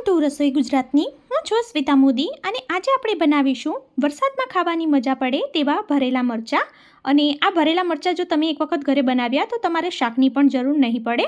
Two રસોઈ ગુજરાતની. હું છું સ્મિતા મોદી અને આજે આપણે બનાવીશું વરસાદમાં ખાવાની મજા પડે તેવા ભરેલા મરચાં. અને આ ભરેલા મરચાં જો તમે એક વખત ઘરે બનાવ્યા તો તમારે શાકની પણ જરૂર નહીં પડે.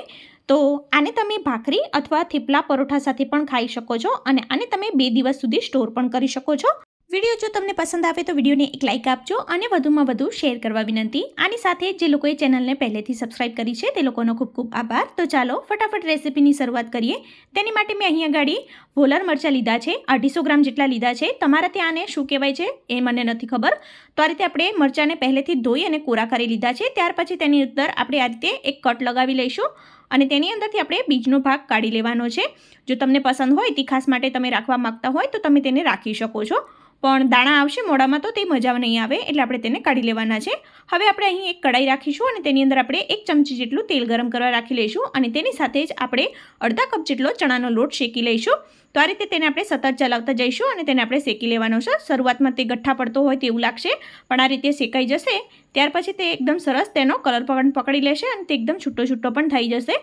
તો આને તમે ભાખરી અથવા થેપલા પરોઠા સાથે પણ ખાઈ શકો છો અને આને તમે બે દિવસ સુધી સ્ટોર પણ કરી શકો છો. વીડિયો જો તમને પસંદ આવે તો વિડીયોને એક લાઇક આપજો અને વધુમાં વધુ શેર કરવા વિનંતી. આની સાથે જે લોકોએ ચેનલને પહેલેથી સબસ્ક્રાઇબ કરી છે, તે લોકોનો ખૂબ ખૂબ આભાર. તો ચાલો ફટાફટ રેસીપીની શરૂઆત કરીએ. તેની માટે મેં અહીંયા ગાડી ભોલર મરચાં લીધા છે, અઢીસો ગ્રામ જેટલા લીધા છે. તમારા ત્યાં આને શું કહેવાય છે એ મને નથી ખબર. તો આ રીતે આપણે મરચાંને પહેલેથી ધોઈ અને કોરા કરી લીધા છે. ત્યાર પછી તેની અંદર આપણે આ રીતે એક કટ લગાવી લઈશું અને તેની અંદરથી આપણે બીજનો ભાગ કાઢી લેવાનો છે. જો તમને પસંદ હોય, તીખાસ માટે તમે રાખવા માગતા હોય, તો તમે તેને રાખી શકો છો. પણ દાણા આવશે મોડામાં તો તે મજા નહીં આવે, એટલે આપણે તેને કાઢી લેવાના છે. હવે આપણે અહીં એક કડાઈ રાખીશું અને તેની અંદર આપણે એક ચમચી જેટલું તેલ ગરમ કરવા રાખી લઈશું અને તેની સાથે જ આપણે અડધા કપ જેટલો ચણાનો લોટ શેકી લઈશું. તો આ રીતે તેને આપણે સતત ચલાવતા જઈશું અને તેને આપણે શેકી લેવાનો છે. શરૂઆતમાં તે ગઠ્ઠા પડતો હોય તેવું લાગશે, પણ આ રીતે શેકાઈ જશે, ત્યાર પછી તે એકદમ સરસ તેનો કલર પણ પકડી લેશે અને તે એકદમ છૂટો છૂટો પણ થઈ જશે.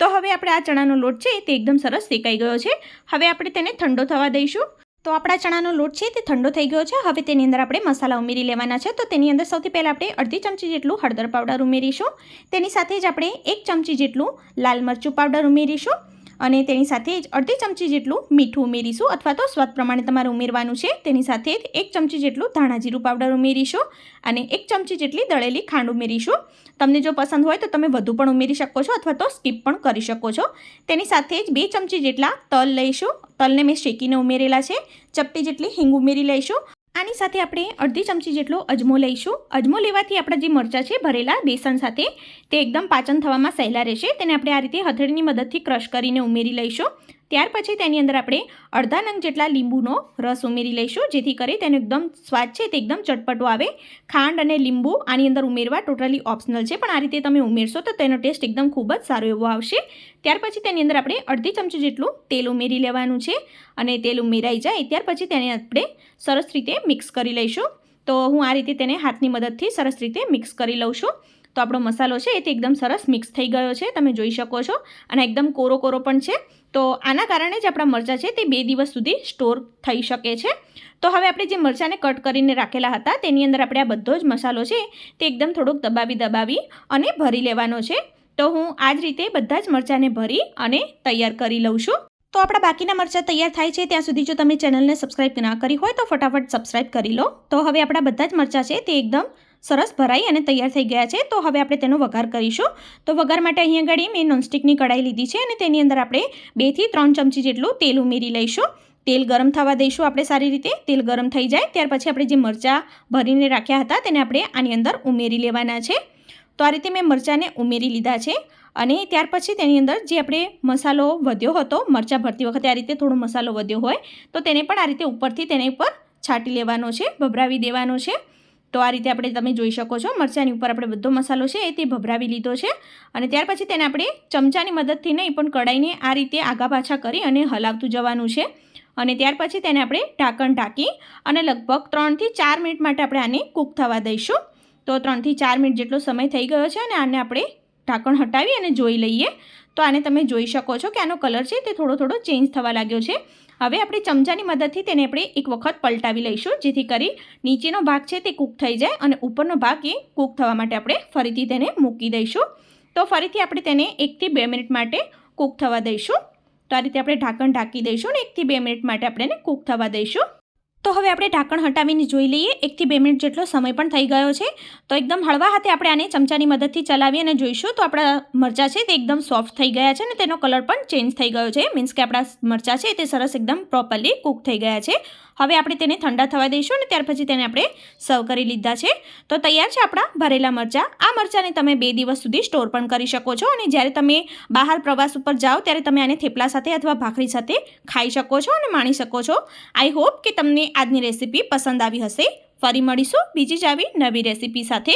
તો હવે આપણે આ ચણાનો લોટ છે તે એકદમ સરસ શેકાઈ ગયો છે. હવે આપણે તેને ઠંડો થવા દઈશું. તો આપણા ચણાનો લોટ છે તે ઠંડો થઈ ગયો છે. હવે તેની અંદર આપણે મસાલા ઉમેરી લેવાના છે. તો તેની અંદર સૌથી પહેલાં આપણે અડધી ચમચી જેટલું હળદર પાવડર ઉમેરીશું. તેની સાથે જ આપણે એક ચમચી જેટલું લાલ મરચું પાવડર ઉમેરીશું. અને તેની સાથે જ અડધી ચમચી જેટલું મીઠું ઉમેરીશું અથવા તો સ્વાદ પ્રમાણે તમારે ઉમેરવાનું છે. તેની સાથે જ એક ચમચી જેટલું ધાણા જીરું પાવડર ઉમેરીશું અને એક ચમચી જેટલી દળેલી ખાંડ ઉમેરીશું. તમને જો પસંદ હોય તો તમે વધુ પણ ઉમેરી શકો છો અથવા તો સ્કીપ પણ કરી શકો છો. તેની સાથે જ બે ચમચી જેટલા તલ લઈશું. તલને મેં શેકીને ઉમેરેલા છે. ચપટી જેટલી હિંગ ઉમેરી લઈશું. આની સાથે આપણે અડધી ચમચી જેટલો અજમો લઈશું. અજમો લેવાથી આપણા જે મરચાં છે, ભરેલા બેસન સાથે, તે એકદમ પાચન થવામાં સહેલા રહેશે. તેને આપણે આ રીતે હથેળીની મદદથી ક્રશ કરીને ઉમેરી લઈશું. ત્યાર પછી તેની અંદર આપણે અડધા નંગ જેટલા લીંબુનો રસ ઉમેરી લઈશું, જેથી કરી તેનો એકદમ સ્વાદ છે તે એકદમ ચટપટો આવે. ખાંડ અને લીંબુ આની અંદર ઉમેરવા ટોટલી ઓપ્શનલ છે, પણ આ રીતે તમે ઉમેરશો તો તેનો ટેસ્ટ એકદમ ખૂબ જ સારો એવો આવશે. ત્યાર પછી તેની અંદર આપણે અડધી ચમચી જેટલું તેલ ઉમેરી લેવાનું છે અને તેલ ઉમેરાઈ જાય, ત્યાર પછી તેને આપણે સરસ રીતે મિક્સ કરી લઈશું. તો હું આ રીતે તેને હાથની મદદથી સરસ રીતે મિક્સ કરી લઉં છું. તો આપણો મસાલો છે એ એકદમ સરસ મિક્સ થઈ ગયો છે, તમે જોઈ શકો છો. અને એકદમ કોરો કોરો પણ છે. તો આના કારણે જ આપણા મરચાં છે તે બે દિવસ સુધી સ્ટોર થઈ શકે છે. તો હવે આપણે જે મરચાંને કટ કરીને રાખેલા હતા તેની અંદર આપણે આ બધો જ મસાલો છે તે એકદમ થોડોક દબાવી દબાવી અને ભરી લેવાનો છે. તો હું આ જ રીતે બધા જ મરચાંને ભરી અને તૈયાર કરી લઉં છું. તો આપણા બાકીના મરચાં તૈયાર થાય છે ત્યાં સુધી જો તમે ચેનલને સબસ્ક્રાઈબ ના કરી હોય તો ફટાફટ સબસ્ક્રાઈબ કરી લો. તો હવે આપણા બધા જ મરચાં છે તે એકદમ સરસ ભરાઈ અને તૈયાર થઈ ગયા છે. તો હવે આપણે તેનો વઘાર કરીશું. તો વઘાર માટે અહીંયા આગળ મેં નોનસ્ટિકની કઢાઈ લીધી છે અને તેની અંદર આપણે બેથી ત્રણ ચમચી જેટલું તેલ ઉમેરી લઈશું. તેલ ગરમ થવા દઈશું આપણે સારી રીતે. તેલ ગરમ થઈ જાય. ત્યાર પછી આપણે જે મરચાં ભરીને રાખ્યા હતા તેને આપણે આની અંદર ઉમેરી લેવાના છે. તો આ રીતે મેં મરચાંને ઉમેરી લીધા છે. અને ત્યાર પછી તેની અંદર જે આપણે મસાલો વધ્યો હતો, મરચાં ભરતી વખતે આ રીતે થોડો મસાલો વધ્યો હોય, તો તેને પણ આ રીતે ઉપરથી તેને ઉપર છાંટી લેવાનો છે, ભભરાવી દેવાનો છે. તો આ રીતે આપણે તમે જોઈ શકો છો. મરચાંની ઉપર આપણે બધો મસાલો છે એ તે ભભરાવી લીધો છે અને ત્યાર પછી તેને આપણે ચમચાની મદદથી નહીં પણ કઢાઈને આ રીતે આગા પાછા કરી અને હલાવતું જવાનું છે. અને ત્યાર પછી તેને આપણે ઢાંકણ ઢાંકી અને લગભગ ત્રણથી ચાર મિનિટ માટે આપણે આને કૂક થવા દઈશું. તો ત્રણથી ચાર મિનિટ જેટલો સમય થઈ ગયો છે અને આને આપણે ઢાંકણ હટાવી અને જોઈ લઈએ. તો આને તમે જોઈ શકો છો કે આનો કલર છે તે થોડો થોડો ચેન્જ થવા લાગ્યો છે. હવે આપણે ચમચાની મદદથી તેને આપણે એક વખત પલટાવી લઈશું, જેથી કરી નીચેનો ભાગ છે તે કૂક થઈ જાય અને ઉપરનો ભાગ એ કૂક થવા માટે આપણે ફરીથી તેને મૂકી દઈશું. તો ફરીથી આપણે તેને એકથી બે મિનિટ માટે કૂક થવા દઈશું. તો આ રીતે આપણે ઢાંકણ ઢાંકી દઈશું અને એકથી બે મિનિટ માટે આપણે એને કૂક થવા દઈશું. તો હવે આપણે ઢાંકણ હટાવીને જોઈ લઈએ. એકથી બે મિનિટ જેટલો સમય પણ થઈ ગયો છે. તો એકદમ હળવા હાથે આપણે આને ચમચાની મદદથી ચલાવી અને જોઈશું તો આપણા મરચાં છે તે એકદમ સોફ્ટ થઈ ગયા છે અને તેનો કલર પણ ચેન્જ થઈ ગયો છે. મીન્સ કે આપણા મરચાં છે તે સરસ એકદમ પ્રોપરલી કૂક થઈ ગયા છે. હવે આપણે તેને ઠંડા થવા દઈશું અને ત્યાર પછી તેને આપણે સર્વ કરી લીધા છે. તો તૈયાર છે આપણા ભરેલા મરચાં. આ મરચાંને તમે બે દિવસ સુધી સ્ટોર પણ કરી શકો છો અને જ્યારે તમે બહાર પ્રવાસ ઉપર જાઓ ત્યારે તમે આને થેપલા સાથે અથવા ભાખરી સાથે ખાઈ શકો છો અને માણી શકો છો. આઈ હોપ કે તમને આજની રેસીપી પસંદ આવી હશે. ફરી મળીશું બીજી જ આવી નવી રેસીપી સાથે.